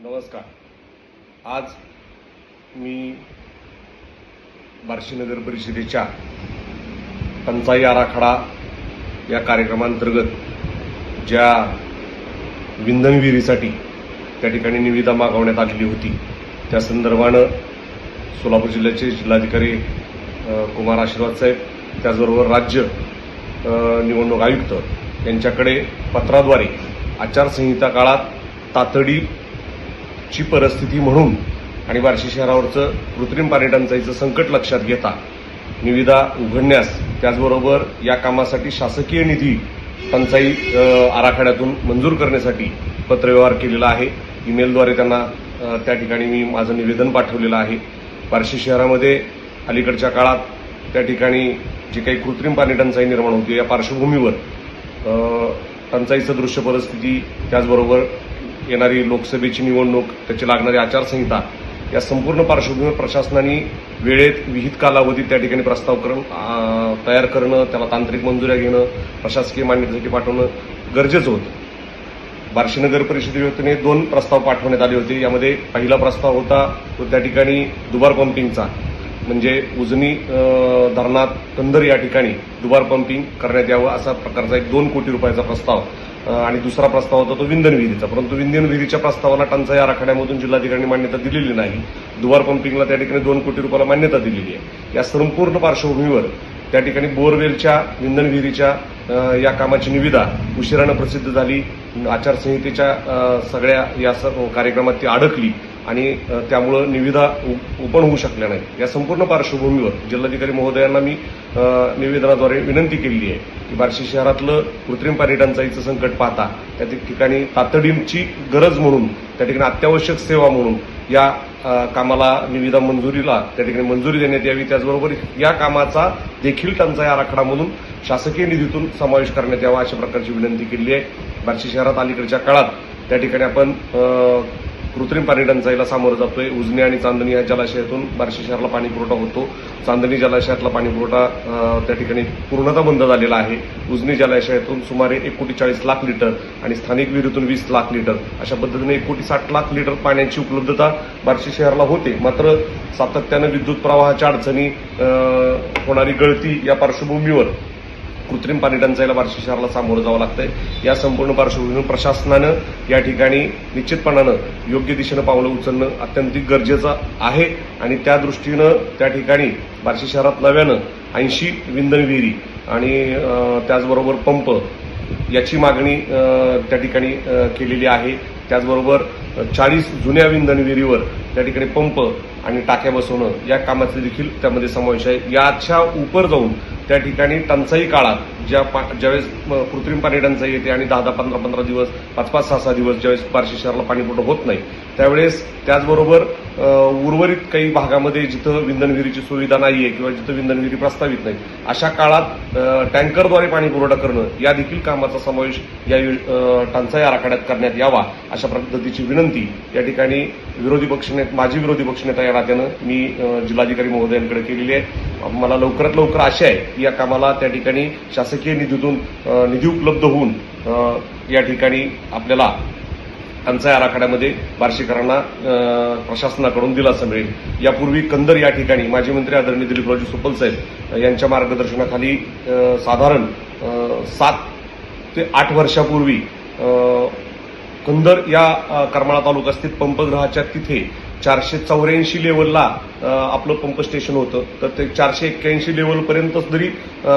नमस्कार. आज मी बार्शी नगर परिषदेच्या टंचाई आराखडा या कार्यक्रमांतर्गत ज्या विंधन विहिरीसाठी त्या ठिकाणी निविदा मागवण्यात आलेली होती त्या संदर्भानं सोलापूर जिल्ह्याचे जिल्हाधिकारी कुमार आशीर्वाद साहेब त्याचबरोबर राज्य निवडणूक आयुक्त यांच्याकडे पत्राद्वारे आचारसंहिता काळात तातडी ची परिस्थिती म्हणून आणि बार्शी शहरावरचं कृत्रिम पाणी टंचाईचं संकट लक्षात घेता निविदा उघडण्यास त्याचबरोबर या कामासाठी शासकीय निधी टंचाई आराखड्यातून मंजूर करण्यासाठी पत्रव्यवहार केलेला आहे. ईमेलद्वारे त्यांना त्या ठिकाणी मी माझं निवेदन पाठवलेलं आहे. बार्शी शहरामध्ये अलीकडच्या काळात त्या ठिकाणी जी काही कृत्रिम पाणी टंचाई निर्माण होती या पार्श्वभूमीवर टंचाईचं दृश्य परिस्थिती त्याचबरोबर येणारी लोकसभेची निवडणूक त्याची लागणारी आचारसंहिता या संपूर्ण पार्श्वभूमीवर प्रशासनाने वेळेत विहित कालावधीत त्या ठिकाणी प्रस्ताव करून तयार करणं त्याला तांत्रिक मंजुऱ्या घेणं प्रशासकीय मान्यतेसाठी पाठवणं गरजेचं होतं. बार्शी नगर परिषदेच्या वतीने दोन प्रस्ताव पाठवण्यात आले होते. यामध्ये पहिला प्रस्ताव होता तो त्या ठिकाणी दुबार पंपिंगचा. म्हणजे उजनी धरणात कंदर या ठिकाणी दुबार पंपिंग करण्यात यावं असा प्रकारचा एक दोन कोटी रुपयाचा प्रस्ताव आणि दुसरा प्रस्ताव होता तो विंधन विहिरीचा परंतु विंधन विहिरीच्या प्रस्तावाला टंचाई आराखड्यामधून जिल्हाधिकाऱ्यांनी मान्यता दिलेली नाही. दुवार पंपिंगला त्या ठिकाणी दोन कोटी रुपयाला मान्यता दिलेली आहे. या संपूर्ण पार्श्वभूमीवर त्या ठिकाणी बोरवेलच्या विंधन विहिरीच्या या कामाची निविदा उशिरानं प्रसिद्ध झाली. आचारसंहितेच्या सगळ्या या स- कार्यक्रमात ती अडकली. आणि त्यामुळं निविदा उ- ओपन होऊ शकल्या नाही या संपूर्ण पार्श्वभूमीवर जिल्हाधिकारी महोदयांना मी निवेदनाद्वारे विनंती केली आहे की बार्शी शहरातलं कृत्रिम पाणी टंचाईचं संकट पाहता त्या ठिकाणी तातडीची गरज म्हणून त्या ठिकाणी अत्यावश्यक सेवा म्हणून या कामाला निविदा मंजुरीला त्या ठिकाणी मंजुरी देण्यात यावी. त्याचबरोबर या कामाचा देखील टंचाई आराखडा म्हणून शासकीय निधीतून समावेश करण्यात यावा अशा प्रकारची विनंती केली आहे. बार्शी शहरात अलीकडच्या काळात त्या ठिकाणी आपण कृत्रिम पाणी टंचाईला सामोरं जातोय. उजनी आणि चांदणी या जलाशयातून बार्शी शहराला पाणी पुरवठा होतो. चांदणी जलाशयातला पाणी पुरवठा त्या ठिकाणी पूर्णतः बंद झालेला आहे. उजनी जलाशयातून सुमारे एक कोटी चाळीस लाख लिटर आणि स्थानिक विहिरीतून वीस लाख लिटर अशा पद्धतीने एक कोटी साठ लाख लिटर पाण्याची उपलब्धता बार्शी शहराला होते. मात्र सातत्यानं विद्युत प्रवाहाच्या अडचणी होणारी गळती या पार्श्वभूमीवर कृत्रिम पाणी टंचाईला बार्शी शहराला सामोरं जावं लागतंय. या संपूर्ण पार्श्वभूमीवर प्रशासनानं या ठिकाणी निश्चितपणानं योग्य दिशेनं पावलं उचलणं अत्यंत गरजेचं आहे. आणि त्या दृष्टीनं त्या ठिकाणी बार्शी शहरात नव्यानं ऐंशी विंधन विहिरी आणि त्याचबरोबर पंप याची मागणी त्या ठिकाणी केलेली आहे. त्याचबरोबर चाळीस जुन्या विंधन विहिरीवर त्या ठिकाणी पंप आणि टाक्या बसवणं या कामाचं देखील त्यामध्ये समावेश आहे. याच्या उपर जाऊन त्या ठिकाणी टंचाई काळात ज्या पा ज्यावेळेस कृत्रिम पाणी टंचाई येते आणि दहा दहा पंधरा पंधरा दिवस पाच पाच सहा सहा दिवस ज्यावेळेस बार्शी शहराला पाणीपुरवठा होत नाही त्यावेळेस त्याचबरोबर उर्वरित काही भागामध्ये जिथं विंधनविहिरीची सुविधा सुविधा नाहीये किंवा जिथं विंधनविहिरी प्रस्तावित नाही अशा काळात टँकरद्वारे पाणी पुरवठा करणं या देखील कामाचा समावेश या टंचाई आराखड्यात करण्यात यावा अशा पद्धतीची विनंती या ठिकाणी विरोधी पक्षनेते माजी विरोधी पक्षनेता या नात्यानं मी जिल्हाधिकारी महोदयांकडे केलेली आहे. मला लवकरात लवकर आशा आहे की या कामाला त्या ठिकाणी शासकीय निधीतून निधी उपलब्ध होऊन या ठिकाणी आपल्याला टंचाई आराखड्यामध्ये बार्शीकरांना प्रशासनाकडून दिलासा मिळेल. यापूर्वी कंदर या ठिकाणी माजी मंत्री आदरणीय दिलीपरावजी सुपल साहेब यांच्या मार्गदर्शनाखाली साधारण सात ते आठ वर्षापूर्वी कंदर या करमाळा तालुका स्थित पंपगृहाच्या तिथे चारशे चौऱ्याऐंशी लेवलला आपलं पंप स्टेशन होतं. तर ते चारशे एक्क्याऐंशी लेवलपर्यंत जरी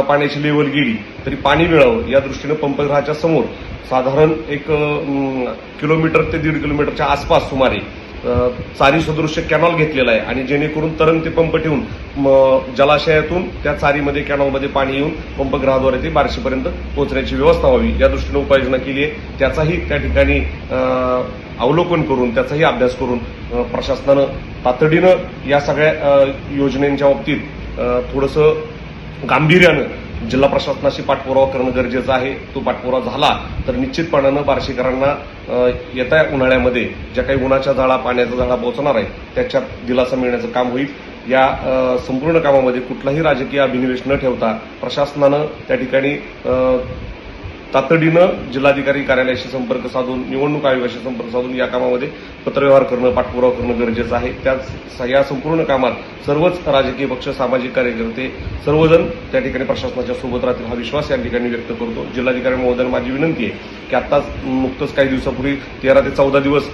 पाण्याची लेवल गेली तरी पाणी मिळावं या दृष्टीनं पंपग्रहाच्या समोर. साधारण एक किलोमीटर ते दीड किलोमीटरच्या आसपास सुमारे चारी सदृश्य कॅनॉल घेतलेला आहे. आणि जेणेकरून तरंग ते पंप ठेवून जलाशयातून त्या चारीमध्ये कॅनॉलमध्ये पाणी येऊन पंपग्रहाद्वारे ते बारशेपर्यंत पोहोचण्याची व्यवस्था व्हावी. या दृष्टीनं उपाययोजना केली आहे. त्याचाही त्या ठिकाणी अवलोकन करून त्याचाही अभ्यास करून प्रशासनानं तातडीनं या सगळ्या योजनेच्या बाबतीत थोडंसं गांभीर्यानं जिल्हा प्रशासनाशी पाठपुरावा करणं गरजेचं आहे. तो पाठपुरावा झाला तर निश्चितपणानं बार्शीकरांना येत्या उन्हाळ्यामध्ये ज्या काही उन्हाच्या झाडा पाण्याचा झाडा पोहोचणार आहे त्याच्यात दिलासा मिळण्याचं काम होईल. या संपूर्ण कामामध्ये कुठलाही राजकीय अभिनिवेश न ठेवता प्रशासनानं त्या ठिकाणी तातडीनं जिल्हाधिकारी कार्यालयाशी संपर्क साधून निवडणूक आयोगाशी संपर्क साधून या कामामध्ये पत्रव्यवहार करणं पाठपुरावा करणं गरजेचं आहे. त्याच या संपूर्ण कामात सर्वच राजकीय पक्ष सामाजिक कार्यकर्ते सर्वजण त्या ठिकाणी प्रशासनाच्या सोबत राहतील हा विश्वास या ठिकाणी व्यक्त करतो. जिल्हाधिकारी महोदयांना माझी विनंती आहे की आत्ताच नुकतंच काही दिवसापूर्वी तेरा ते चौदा दिवस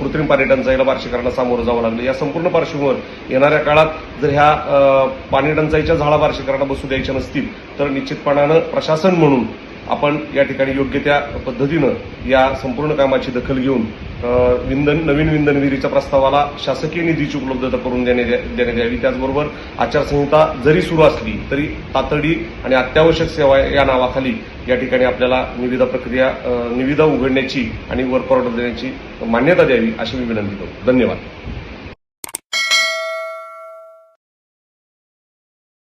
कृत्रिम पाणी टंचाईला बार्शीकरांना सामोरं जावं लागलं. या संपूर्ण पार्श्वभूमीवर येणाऱ्या काळात जर ह्या पाणी टंचाईच्या झाडा बार्शीकरांना बसू द्यायच्या नसतील तर निश्चितपणानं प्रशासन म्हणून आपण या ठिकाणी योग्य त्या पद्धतीनं या संपूर्ण कामाची दखल घेऊन विंधन नवीन विंधन विहिरीच्या प्रस्तावाला शासकीय निधीची उपलब्धता करून देण्यात देण्यात यावी. त्याचबरोबर आचारसंहिता जरी सुरू असली तरी तातडी आणि अत्यावश्यक सेवा या नावाखाली या ठिकाणी आपल्याला निविदा प्रक्रिया निविदा उघडण्याची आणि वर्क ऑर्डर देण्याची मान्यता द्यावी अशी मी विनंती करतो. धन्यवाद.